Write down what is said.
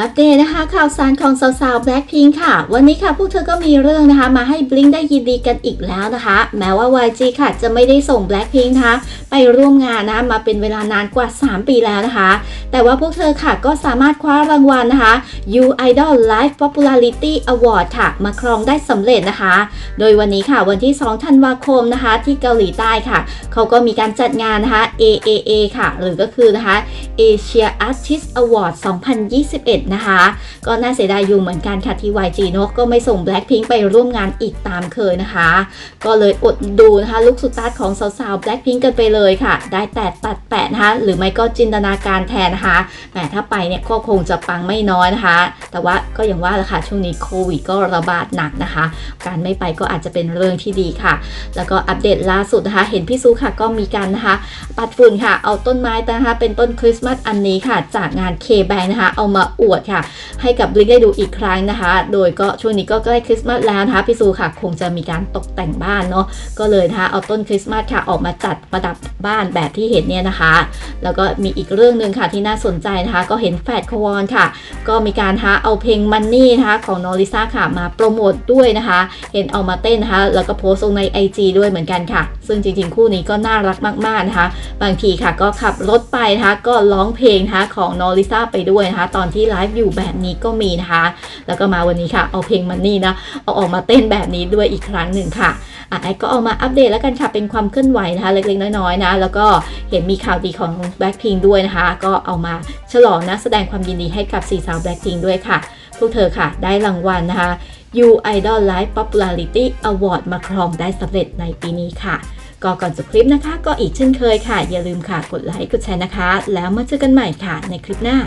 อัปเดตนะคะข่าวสารของสาวๆ Blackpink ค่ะ วันนี้ค่ะพวกเธอก็มีเรื่องนะคะ มาให้ Blink ได้ยินดีกันอีกแล้วนะคะ แม้ว่า YG ค่ะจะไม่ได้ส่ง Blackpink นะคะไปร่วมงานนะคะมาเป็นเวลานานกว่า 3 ปีแล้วนะคะ แต่ว่าพวกเธอค่ะก็สามารถคว้ารางวัลนะคะ U Idol Live Popularity Award ค่ะ มาครองได้สำเร็จนะคะ โดยวันนี้ค่ะวันที่ 2 ธันวาคมนะคะ ที่เกาหลีใต้ค่ะ เขาก็มีการจัดงานนะคะ AAA ค่ะ หรือก็คือนะคะ Asia Artist Award 2021นะคะ ก็น่าเสียดายอยู่เหมือนกันค่ะ ที่ YG เนอะก็ไม่ส่ง Blackpink ไปร่วมงานอีกตามเคยนะคะ ก็เลยอดดูนะคะลุกสุดตัดของสาวๆ Blackpink กันไปเลยค่ะ ได้แต่ตัดแปะนะคะ หรือไม่ก็จินตนาการแทนนะคะแหมถ้าไปเนี่ยก็คงจะปังไม่น้อยนะคะ แต่ว่าก็อย่างว่าละค่ะช่วงนี้โควิดก็ระบาดหนักนะคะ การไม่ไปก็อาจจะเป็นเรื่องที่ดีค่ะ แล้วก็อัปเดตล่าสุดนะคะ เห็นพี่ซูค่ะก็มีการนะคะ ปัดฝุ่นค่ะ เอาต้นไม้นะคะเป็นต้นคริสต์มาสอันนี้ค่ะ จากงาน K-Bank นะคะ เอามาอวดค่ะ ให้กับลิงได้ดูอีกครั้งนะคะ โดยก็ช่วงนี้ก็ใกล้คริสต์มาสแล้วนะคะพี่ซูค่ะ คงจะมีการตกแต่งบ้านเนาะก็เลยนะคะเอาต้นคริสต์มาสค่ะออกมาจัดประดับบ้านแบบที่เห็นเนี่ยนะคะ แล้วก็มีอีกเรื่องหนึ่งค่ะที่น่าสนใจนะคะ ก็เห็นแฟดควอนค่ะ ก็มีการนะเอาเพลงมันนี่นะคะของนอริซ่าค่ะมาโปรโมทด้วยนะคะ เห็นเอามาเต้นนะคะ แล้วก็โพสต์ลงใน IG ด้วยเหมือนกันค่ะ ซึ่งจริงๆ คู่นี้ก็น่ารักมากๆนะคะ บางทีค่ะก็ขับรถไปนะคะก็ร้องเพลงนะคะของนอริซ่าไปด้วยนะคะ ตอนที่ไลฟ์อยู่แบบนี้ก็มีนะคะ แล้วก็มาวันนี้ค่ะ เอาเพลงมันนี่นะ เอาออกมาเต้นแบบนี้ด้วยอีกครั้งหนึ่งค่ะอะแอก็เอามาอัปเดตแล้วกันค่ะ เป็นความเคลื่อนไหวนะคะ เล็กๆน้อยๆนะ แล้วก็เห็นมีข่าวดีของ Blackpink ด้วยนะคะ ก็เอามาฉลองนะแสดงความยินดีให้กับสี่สาว Blackpink ด้วยค่ะ พวกเธอค่ะ ได้รางวัลนะคะ You Idol Live Popularity Award มาครองได้สำเร็จในปีนี้ค่ะก็ก่อนจบคลิปนะคะ ก็อีกเช่นเคยค่ะ อย่าลืมค่ะ กดไลค์ กดแชร์นะคะ แล้วมาเจอกันใหม่ค่ะในคลิปหน้า